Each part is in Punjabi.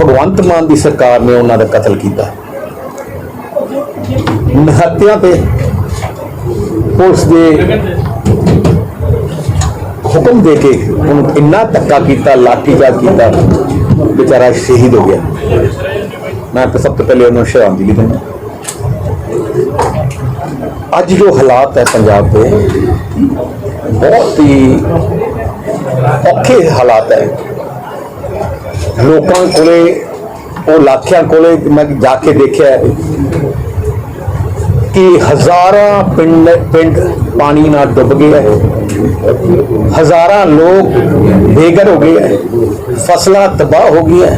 ਭਗਵੰਤ ਮਾਨ ਦੀ ਸਰਕਾਰ ਨੇ ਉਹਨਾਂ ਦਾ ਕਤਲ ਕੀਤਾ। ਨਿਹੱਤਿਆਂ ਤੇ ਪੁਲਿਸ ਦੇ ਹੁਕਮ ਦੇ ਕੇ ਉਹਨੂੰ ਇੰਨਾ ਧੱਕਾ ਕੀਤਾ ਲਾਠੀਚਾਰਜ ਕੀਤਾ, ਵਿਚਾਰਾ ਸ਼ਹੀਦ ਹੋ ਗਿਆ। ਮੈਂ ਤਾਂ ਸਭ ਤੋਂ ਪਹਿਲੇ ਉਹਨੂੰ ਸ਼ਰਧਾਂਜਲੀ ਦਿੰਦਾ। ਅੱਜ ਜੋ ਹਾਲਾਤ ਹੈ ਪੰਜਾਬ ਦੇ, ਬਹੁਤ ਹੀ ਔਖੇ ਹਾਲਾਤ ਹੈ। ਲੋਕਾਂ ਕੋਲੇ, ਉਹ ਲਾਖਿਆਂ ਕੋਲੇ ਮੈਂ ਜਾ ਕੇ ਦੇਖਿਆ ਕਿ ਹਜ਼ਾਰਾਂ ਪਿੰਡ ਪਿੰਡ ਪਾਣੀ ਨਾਲ ਡੁੱਬ ਗਏ ਹੈ। ਹਜ਼ਾਰਾਂ ਲੋਕ ਬੇਘਰ ਹੋ ਗਏ ਹੈ। ਫਸਲਾਂ ਤਬਾਹ ਹੋ ਗਈਆਂ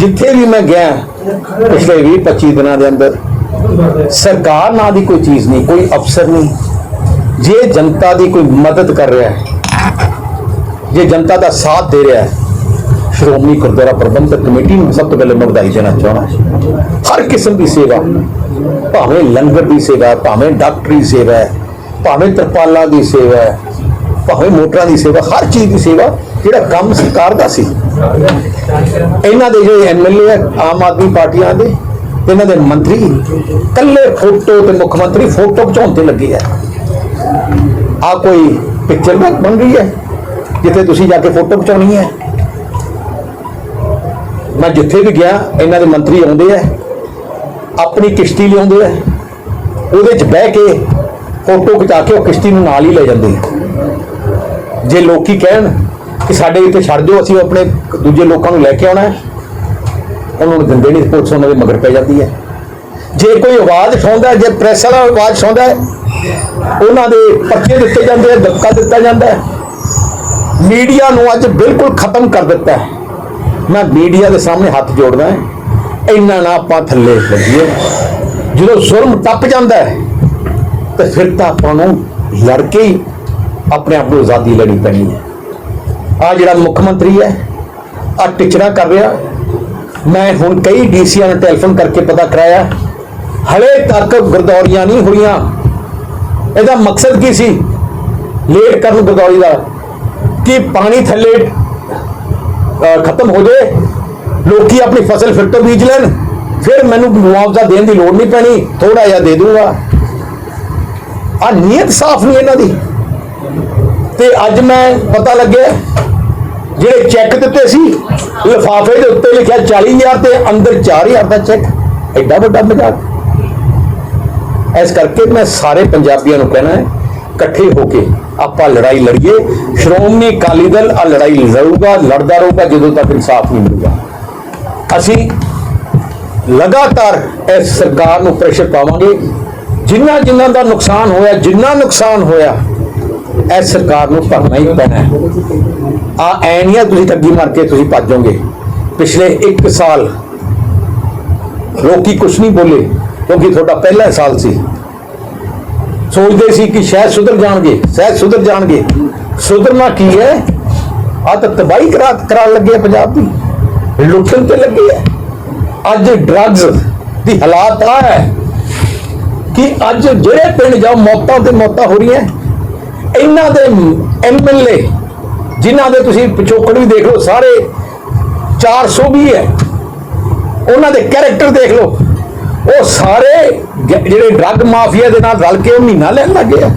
ਜਿੱਥੇ ਵੀ ਮੈਂ ਗਿਆ, ਪਿਛਲੇ 20 25 ਦਿਨਾਂ ਦੇ ਅੰਦਰ, ਸਰਕਾਰ ਨਾਂ ਦੀ ਕੋਈ ਚੀਜ਼ ਨਹੀਂ, ਕੋਈ ਅਫਸਰ ਨਹੀਂ। ਜੇ ਜਨਤਾ ਦੀ ਕੋਈ ਮਦਦ ਕਰ ਰਿਹਾ ਹੈ, ਜੇ ਜਨਤਾ ਦਾ ਸਾਥ ਦੇ ਰਿਹਾ ਹੈ ਸ਼੍ਰੋਮਣੀ ਗੁਰਦੁਆਰਾ ਪ੍ਰਬੰਧਕ ਕਮੇਟੀ ਨੂੰ ਸਭ ਤੋਂ ਪਹਿਲੇ ਮੈਂ ਵਧਾਈ ਦੇਣਾ ਚਾਹੁੰਦਾ ਹਰ ਕਿਸਮ ਦੀ ਸੇਵਾ, ਭਾਵੇਂ ਲੰਗਰ ਦੀ ਸੇਵਾ, ਭਾਵੇਂ ਡਾਕਟਰੀ ਸੇਵਾ, ਭਾਵੇਂ ਤਰਪਾਲਾਂ ਦੀ ਸੇਵਾ, ਭਾਵੇਂ ਮੋਟਰਾਂ ਦੀ ਸੇਵਾ, ਹਰ ਚੀਜ਼ ਦੀ ਸੇਵਾ ਜਿਹੜਾ ਕੰਮ ਸਰਕਾਰ ਦਾ ਸੀ। ਇਹਨਾਂ ਦੇ ਜਿਹੜੇ ਐਮਐਲਏ ਹੈ ਆਮ ਆਦਮੀ ਪਾਰਟੀਆਂ ਦੇ, ਇਹਨਾਂ ਦੇ ਮੰਤਰੀ ਕੱਲੇ ਫੋਟੋ ਤੇ ਮੁੱਖ ਮੰਤਰੀ ਫੋਟੋ ਖਿਚਾਉਣ ਤੇ ਲੱਗੇ ਆ। ਆ ਕੋਈ ਪਿਕਚਰ ਬਣ ਰਹੀ ਹੈ, ਜਿੱਥੇ ਤੁਸੀਂ ਜਾ ਕੇ ਫੋਟੋ ਖਿਚਾਉਣੀ ਹੈ? ਮੈਂ ਜਿੱਥੇ ਵੀ ਗਿਆ, ਇਹਨਾਂ ਦੇ ਮੰਤਰੀ ਆਉਂਦੇ ਆ, ਆਪਣੀ ਕਿਸ਼ਤੀ ਲਿਆਉਂਦੇ ਆ, ਉਹਦੇ 'ਚ ਬਹਿ ਕੇ ਫੋਟੋ ਖਿਚਾ ਕੇ ਉਹ ਕਿਸ਼ਤੀ ਨੂੰ ਨਾਲ ਹੀ ਲੈ ਜਾਂਦੇ ਜੇ ਲੋਕੀ ਕਹਿਣ ਕਿ ਸਾਡੇ ਇੱਥੇ ਛੱਡ ਦਿਓ, ਅਸੀਂ ਆਪਣੇ ਦੂਜੇ ਲੋਕਾਂ ਨੂੰ ਲੈ ਕੇ ਆਉਣਾ ਹੈ ਉਹਨਾਂ ਨੂੰ ਦਿੰਦੇ ਨਹੀਂ, ਪੁਲਿਸ ਉਹਨਾਂ ਦੇ ਮਗਰ ਪੈ ਜਾਂਦੀ ਹੈ। ਜੇ ਕੋਈ ਆਵਾਜ਼ ਛਾਉਂਦਾ ਜੇ ਪ੍ਰੈਸ ਵਾਲਾ ਆਵਾਜ਼ ਛਾਉਂਦਾ ਉਹਨਾਂ ਦੇ ਪਰਚੇ ਦਿੱਤੇ ਜਾਂਦੇ ਆ, ਦਬਕਾ ਦਿੱਤਾ ਜਾਂਦਾ ਮੀਡੀਆ ਨੂੰ ਅੱਜ ਬਿਲਕੁਲ ਖਤਮ ਕਰ ਦਿੱਤਾ ਹੈ। ਮੈਂ ਮੀਡੀਆ ਦੇ ਸਾਹਮਣੇ ਹੱਥ ਜੋੜਦਾ ਹੈ। ਇੰਨਾ ਨਾ ਆਪਾਂ ਥੱਲੇ ਲੱਗੀਏ ਜਦੋਂ ਜ਼ੁਲਮ ਟੱਪ ਜਾਂਦਾ ਹੈ, ਤੇ ਫਿਰ ਤਾਂ ਆਪਾਂ ਨੂੰ ਲੜ ਕੇ ਹੀ ਆਪਣੇ ਆਪ ਨੂੰ ਆਜ਼ਾਦੀ ਲੈਣੀ ਪੈਣੀ ਹੈ। ਆ ਜਿਹੜਾ ਮੁੱਖ ਮੰਤਰੀ ਹੈ ਆ ਟਿਚਰਾ ਕਰ ਰਿਹਾ। ਮੈਂ ਹੁਣ ਕਈ ਡੀਸੀਆਂ ਨੂੰ ਟੈਲੀਫੋਨ ਕਰਕੇ ਪਤਾ ਕਰਾਇਆ। ਹਲੇ ਤੱਕ ਗਰਦੌਰੀਆਂ ਨਹੀਂ ਹੋਈਆਂ। ਇਹਦਾ ਮਕਸਦ ਕੀ ਸੀ? ਲੇਟ ਕਰਨ ਗਰਦੌਰੀ ਦਾ। ਕਿ ਪਾਣੀ ਥੱਲੇ ਖਤਮ ਹੋ ਜਾਏ, ਲੋਕੀ ਆਪਣੀ ਫਸਲ ਫਿਰ ਤੋਂ ਬੀਜ ਲੈਣ, ਫਿਰ ਮੈਨੂੰ ਮੁਆਵਜ਼ਾ ਦੇਣ ਦੀ ਲੋੜ ਨਹੀਂ ਪੈਣੀ ਥੋੜਾ ਜਿਹਾ ਦੇ ਦੂੰਗਾ। ਆ ਨੀਅਤ ਸਾਫ਼ ਨਹੀਂ ਇਹਨਾਂ ਦੀ। ਤੇ ਅੱਜ ਮੈਂ ਪਤਾ ਲੱਗਿਆ, ਜਿਹੜੇ ਚੈੱਕ ਦਿੱਤੇ ਸੀ, ਲਿਫਾਫੇ ਦੇ ਉੱਤੇ ਲਿਖਿਆ 40000 ਤੇ ਅੰਦਰ 4000 ਦਾ ਚੈੱਕ। ਐਡਾ ਵੱਡਾ ਮਜ਼ਾਕ। ਇਸ ਕਰਕੇ ਮੈਂ ਸਾਰੇ ਪੰਜਾਬੀਆਂ ਨੂੰ ਕਹਿਣਾ ਹੈ ਇਕੱਠੇ ਹੋ ਕੇ ਆਪਾਂ ਲੜਾਈ ਲੜੀਏ। ਸ਼੍ਰੋਮਣੀ ਅਕਾਲੀ ਦਲ ਆ ਲੜਾਈ ਲੜੂਗਾ, ਲੜਦਾ ਰਹੂਗਾ ਜਦੋਂ ਤੱਕ ਇਨਸਾਫ ਨਹੀਂ ਮਿਲੂਗਾ। ਅਸੀਂ ਲਗਾਤਾਰ ਇਸ ਸਰਕਾਰ ਨੂੰ ਪ੍ਰੈਸ਼ਰ ਪਾਵਾਂਗੇ। ਜਿੰਨਾ ਜਿੰਨਾ ਦਾ ਨੁਕਸਾਨ ਹੋਇਆ, ਜਿੰਨਾ ਨੁਕਸਾਨ ਹੋਇਆ, ਇਸ ਸਰਕਾਰ ਨੂੰ ਭਰਨਾ ਹੀ ਪੈਣਾ ਹੈ। ਆ ਐ ਨਹੀਂ ਆ, ਤੁਸੀਂ ਠੱਗੀ ਮਾਰ ਕੇ ਤੁਸੀਂ ਭੱਜੋਗੇ ਪਿਛਲੇ 1 ਸਾਲ ਲੋਕੀ ਕੁਝ ਨਹੀਂ ਬੋਲੇ, ਕਿਉਂਕਿ ਤੁਹਾਡਾ ਪਹਿਲਾ ਸਾਲ ਸੀ। ਸੋਚਦੇ ਸੀ ਕਿ ਸ਼ਾਇਦ ਸੁਧਰ ਜਾਣਗੇ ਸ਼ਾਇਦ ਸੁਧਰ ਜਾਣਗੇ। ਸੁਧਰਨਾ ਕੀ ਹੈ? ਆ ਤਾਂ ਤਬਾਹੀ ਕਰਾ, ਕਰਾਉਣ ਲੱਗੇ ਪੰਜਾਬ ਦੀ। ਲੁੱਟਣ ਤੇ ਲੱਗੇ ਹੈ ਅੱਜ ਡਰੱਗਸ ਦੀ ਹਾਲਾਤ ਆ ਹੈ ਕਿ ਅੱਜ ਜਿਹੜੇ ਪਿੰਡ ਜਾਓ ਮੌਤਾਂ ਤੇ ਮੌਤਾਂ ਹੋ ਰਹੀਆਂ, ਇਹਨਾਂ ਦੇ ਐਮਐਲਏ ਜਿਨ੍ਹਾਂ ਦੇ ਤੁਸੀਂ ਪਿਛੋਕੜ ਵੀ ਦੇਖ ਲਓ, ਸਾਰੇ 420 ਹੈ। ਉਹਨਾਂ ਦੇ ਕੈਰੈਕਟਰ ਦੇਖ ਲਓ। ਉਹ ਸਾਰੇ ਜਿਹੜੇ ਡਰੱਗ ਮਾਫੀਆ ਦੇ ਨਾਲ ਰਲ ਕੇ ਉਹ ਮਹੀਨਾ ਲੈਣ ਲੱਗੇ ਆ।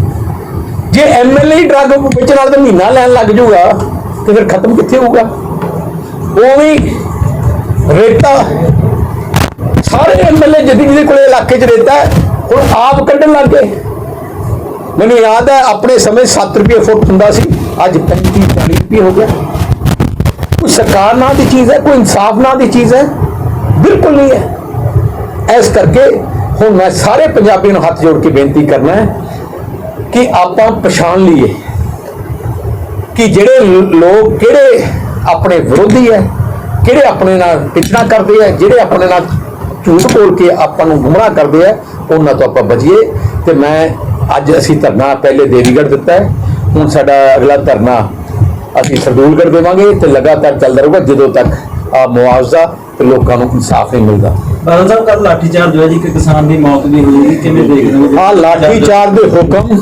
ਜੇ ਐਮਐਲਏ ਡਰੱਗ ਵਿੱਚ ਨਾਲ ਤੇ ਮਹੀਨਾ ਲੈਣ ਲੱਗ ਜਾਊਗਾ ਤੇ ਫਿਰ ਖਤਮ ਕਿੱਥੇ ਹੋਊਗਾ? ਉਹ ਵੀ ਰੇਤਾ। ਸਾਰੇ ਐਮਐਲਏ ਜਿਹਦੀ ਜਿਹਦੇ ਕੋਲੇ ਇਲਾਕੇ 'ਚ ਰੇਤਾ ਹੁਣ ਆਪ ਕੱਢਣ ਲੱਗ ਗਏ। ਮੈਨੂੰ ਯਾਦ ਹੈ, ਆਪਣੇ ਸਮੇਂ 7 ਰੁਪਏ ਫੁੱਟ ਹੁੰਦਾ ਸੀ, ਅੱਜ 35 40 ਰੁਪਏ ਹੋ ਗਿਆ। ਕੋਈ ਸਰਕਾਰ ਨਾਂ ਦੀ ਚੀਜ਼ ਹੈ, ਕੋਈ ਇਨਸਾਫ ਨਾਂ ਦੀ ਚੀਜ਼ ਹੈ, ਬਿਲਕੁਲ ਨਹੀਂ ਹੈ। ਇਸ ਕਰਕੇ ਹੁਣ ਮੈਂ ਸਾਰੇ ਪੰਜਾਬੀਆਂ ਨੂੰ ਹੱਥ ਜੋੜ ਕੇ ਬੇਨਤੀ ਕਰਨਾ ਹੈ ਕਿ ਆਪਾਂ ਪਛਾਣ ਲਈਏ ਕਿ ਜਿਹੜੇ ਲੋਕ ਕਿਹੜੇ ਆਪਣੇ ਵਿਰੋਧੀ ਹੈ, ਕਿਹੜੇ ਆਪਣੇ ਨਾਲ ਟਿਚਣਾ ਕਰਦੇ ਆ ਜਿਹੜੇ ਆਪਣੇ ਨਾਲ ਝੂਠ ਬੋਲ ਕੇ ਆਪਾਂ ਨੂੰ ਗੁੰਮਰਾਹ ਕਰਦੇ ਆ ਉਹਨਾਂ ਤੋਂ ਆਪਾਂ ਬਚੀਏ। ਤੇ ਮੈਂ ਅੱਜ ਅਸੀਂ ਧਰਨਾ ਪਹਿਲੇ ਦੇਵੀਗੜ੍ਹ ਦਿੱਤਾ ਹੈ। ਹੁਣ ਸਾਡਾ ਅਗਲਾ ਧਰਨਾ ਅਸੀਂ ਸਰਦੂਲਗੜ੍ਹ ਦੇਵਾਂਗੇ ਤੇ ਲਗਾਤਾਰ ਚੱਲਦਾ ਰਹੂਗਾ, ਜਦੋਂ ਤੱਕ ਮੁਆਵਜ਼ਾ ਤੇ ਲੋਕਾਂ ਨੂੰ ਇਨਸਾਫ ਨਹੀਂ ਮਿਲਦਾ। ਬਾਦਲ ਸਾਹਿਬ ਕੱਲ ਲਾਠੀ ਚਾਰਜ ਹੋਇਆ ਜੀ ਇੱਕ ਕਿਸਾਨ ਦੀ ਮੌਤ ਵੀ ਹੋਈ ਕਿਵੇਂ ਦੇਖਦੇ ਹੋ ਜੀ? ਆ ਲਾਠੀ ਚਾਰ ਦੇ ਹੁਕਮ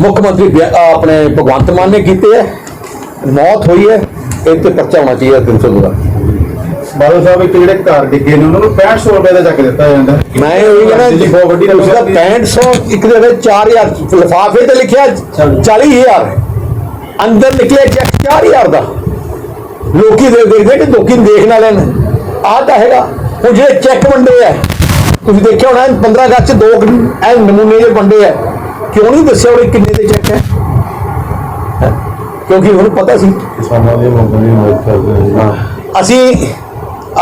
ਮੁੱਖ ਮੰਤਰੀ ਆਪਣੇ ਭਗਵੰਤ ਮਾਨ ਨੇ ਕੀਤੇ ਹੈ ਮੌਤ ਹੋਈ ਹੈ ਇਹ ਤੇ ਪਰਚਾ ਹੋਣਾ ਚਾਹੀਦਾ 302 ਦਾ ਬਾਦਲ ਸਾਹਿਬ ਇੱਕ ਜਿਹੜੇ ਘਰ ਡਿੱਗੇ ਨੇ ਉਹਨਾਂ ਨੂੰ 6500 ਰੁਪਏ ਦਾ ਚੱਕ ਦਿੱਤਾ ਜਾਂਦਾ। ਮੈਂ ਇਹ ਕਹਿੰਦਾ ਦਿੱਲੀ ਬਹੁਤ ਵੱਡੀ ਰਕਮ 6500 ਇੱਕ ਦੇ ਵਿੱਚ 4000 ਲਿਫਾਫੇ ਤੇ ਲਿਖਿਆ 40000 ਅੰਦਰ ਨਿਕਲਿਆ ਚੈੱਕ 4000 ਦਾ। ਲੋਕੀ ਦੇ ਦੇਖਦੇ ਕਿ ਲੋਕੀ ਦੇਖ ਨਾ। ਲੈਣ ਆਹ ਤਾਂ ਹੈਗਾ। ਹੁਣ ਜਿਹੜੇ ਚੈੱਕ ਵੰਡੇ ਆ ਤੁਸੀਂ ਦੇਖਿਆ ਹੋਣਾ 15 ਅਗਸਤ ਚ ਦੋ ਐ ਨਮੂਨੇ ਜਿਹੇ ਵੰਡੇ ਆ। ਕਿਉਂ ਨਹੀਂ ਦੱਸਿਆ ਉਹਨੇ ਕਿੰਨੇ ਦੇ ਚੈੱਕ ਹੈ? ਕਿਉਂਕਿ ਉਹਨੂੰ ਪਤਾ ਸੀ। ਕਿਸਾਨਾਂ ਦੀ ਮੰਗਣੀ ਮਦਦ ਕਰਦੇ ਹਾਂ। ਅਸੀਂ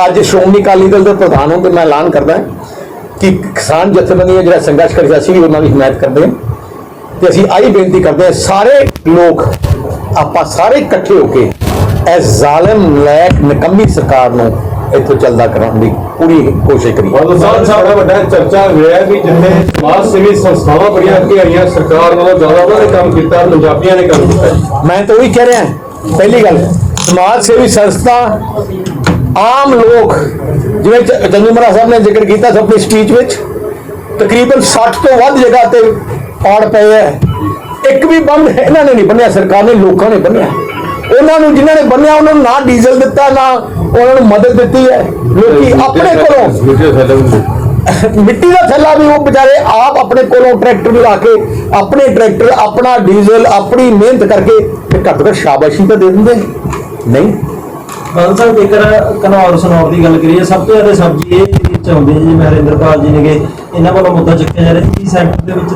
ਅੱਜ ਸ਼੍ਰੋਮਣੀ ਅਕਾਲੀ ਦਲ ਦੇ ਪ੍ਰਧਾਨ ਹਾਂ ਤੇ ਮੈਂ ਐਲਾਨ ਕਰਦਾ ਕਿ ਕਿਸਾਨ ਜਥੇਬੰਦੀਆਂ ਜਿਹੜਾ ਸੰਘਰਸ਼ ਕਰ ਰਿਹਾ ਸੀ ਉਹਨਾਂ ਦੀ ਹਮਾਇਤ ਕਰਦੇ ਤੇ ਅਸੀਂ ਆਹੀ ਬੇਨਤੀ ਕਰਦੇ ਹਾਂ ਸਾਰੇ ਲੋਕ ਆਪਾਂ ਸਾਰੇ ਇਕੱਠੇ ਹੋ ਕੇ ਇਸ ਜ਼ਾਲਮ ਨਲਾਇਕ ਨਕੰਮੀ ਸਰਕਾਰ ਨੂੰ ਇੱਥੋਂ ਚੱਲਦਾ ਕਰਾਉਣ ਦੀ ਪੂਰੀ ਕੋਸ਼ਿਸ਼ ਕਰੀਏ ਬਾਦਲ ਸਾਹਿਬ ਸਾਡਾ ਵੱਡਾ ਚਰਚਾ ਹੋਇਆ ਕਿ ਜਿੱਥੇ ਸਮਾਜ ਸੇਵੀ ਸੰਸਥਾਵਾਂ ਬੜੀਆਂ ਅੱਗੇ ਆਈਆਂ ਸਰਕਾਰ ਨਾਲੋਂ ਜ਼ਿਆਦਾ ਉਹਨਾਂ ਨੇ ਕੰਮ ਕੀਤਾ ਪੰਜਾਬੀਆਂ ਨੇ ਕੰਮ ਕੀਤਾ। ਮੈਂ ਤਾਂ ਉਹੀ ਕਹਿ ਰਿਹਾ ਪਹਿਲੀ ਗੱਲ ਸਮਾਜ ਸੇਵੀ ਸੰਸਥਾ ਆਮ ਲੋਕ ਜਿਵੇਂ ਚ- ਚੰਦੂ ਮਰਾ ਸਾਹਿਬ ਨੇ ਜ਼ਿਕਰ ਕੀਤਾ ਸੀ ਆਪਣੀ ਸਪੀਚ ਵਿੱਚ ਤਕਰੀਬਨ 60 ਤੋਂ ਵੱਧ ਜਗ੍ਹਾ ਤੇ ਪਾੜ ਪਏ ਹੈ। ਇੱਕ ਵੀ ਬੰਦ ਇਹਨਾਂ ਨੇ ਨਹੀਂ ਬੰਨਿਆ ਸਰਕਾਰ ਨੇ ਲੋਕਾਂ ਨੇ ਬੰਨਿਆ। ਉਹਨਾਂ ਨੂੰ ਜਿਨ੍ਹਾਂ ਨੇ ਬੰਨਿਆ ਉਹਨਾਂ ਨੂੰ ਨਾ ਡੀਜ਼ਲ ਦਿੱਤਾ ਨਾ ਉਹਨਾਂ ਨੂੰ ਮਦਦ ਦਿੱਤੀ ਹੈ। ਲੋਕੀ ਆਪਣੇ ਕੋਲੋਂ ਮਿੱਟੀ ਦਾ ਥੈਲਾ ਵੀ ਉਹ ਵਿਚਾਰੇ ਆਪ ਆਪਣੇ ਕੋਲੋਂ ਟਰੈਕਟਰ ਲਾ ਕੇ ਆਪਣੇ ਟਰੈਕਟਰ ਆਪਣਾ ਡੀਜ਼ਲ ਆਪਣੀ ਮਿਹਨਤ ਕਰਕੇ ਤੇ ਘੱਟ ਘੱਟ ਸ਼ਾਬਾਸ਼ੀ ਤਾਂ ਦੇ ਦਿੰਦੇ ਨਹੀਂ। ਸਾਹਿਬ ਜੇਕਰ ਕਨੌਰ ਸਨੌਰ ਦੀ ਗੱਲ ਕਰੀਏ ਸਭ ਤੋਂ ਜ਼ਿਆਦਾ ਸਬਜ਼ੀ ਇਹ ਏਰੀਏ ਚ ਆਉਂਦੀ ਹੈ ਜਿਵੇਂ ਹਰਿੰਦਰਪਾਲ ਜੀ ਨੇਗੇ ਇਹਨਾਂ ਵੱਲੋਂ ਮੁੱਦਾ ਚੱਕਿਆ ਜਾ ਰਿਹਾ ਕਿ ਸੈਂਟਰ ਦੇ ਵਿੱਚ